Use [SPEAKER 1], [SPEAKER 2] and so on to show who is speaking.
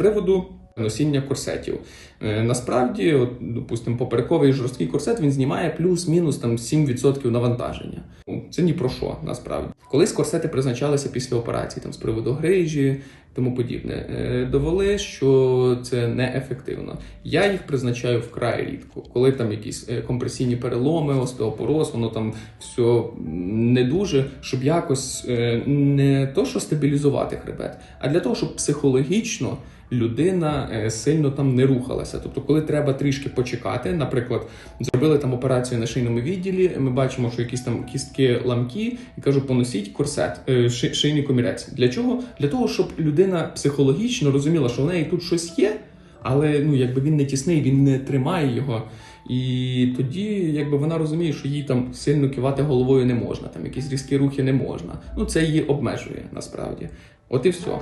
[SPEAKER 1] приводу носіння корсетів. Е, Насправді, от, допустимо, поперековий жорсткий корсет він знімає плюс-мінус там 7% навантаження. Це ні про що насправді. Колись корсети призначалися після операції, там з приводу грижі. Тому подібне Е, довели, що це неефективно. Я їх призначаю вкрай рідко, коли там якісь е, компресійні переломи, остеопороз, воно там все не дуже, щоб якось е, не то, що стабілізувати хребет, а для того, щоб психологічно людина сильно там не рухалася. Тобто, коли треба трішки почекати, наприклад, зробили там операцію на шийному відділі, ми бачимо, що якісь там кістки ламкі, і кажу, поносіть корсет, ши- шийний комірець. Для чого? Для того, щоб людина психологічно розуміла, що в неї тут щось є, але ну якби він не тісний, він не тримає його. І тоді, якби вона розуміє, що їй там сильно кивати головою не можна, там якісь різкі рухи не можна. Ну це її обмежує насправді. От і все.